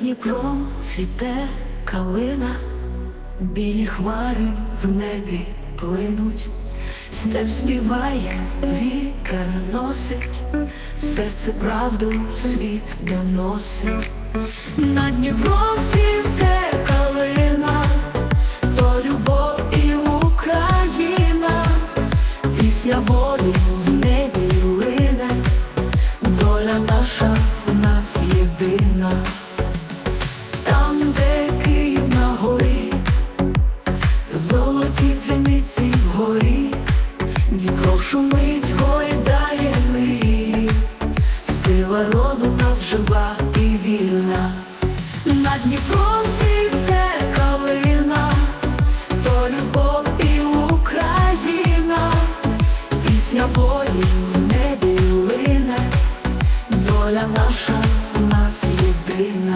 Дніпром цвіте калина, білі хмари в небі плинуть, степ співає, вітер носить, серце правду світ доносить, на Дніпром цвіте калина, то любов і Україна, пісня волю. шумить, гойдає мрії, сила роду нас жива і вільна, на Дніпро зійде калина, то любов і Україна, пісня воїнів в небі лине, доля наша в.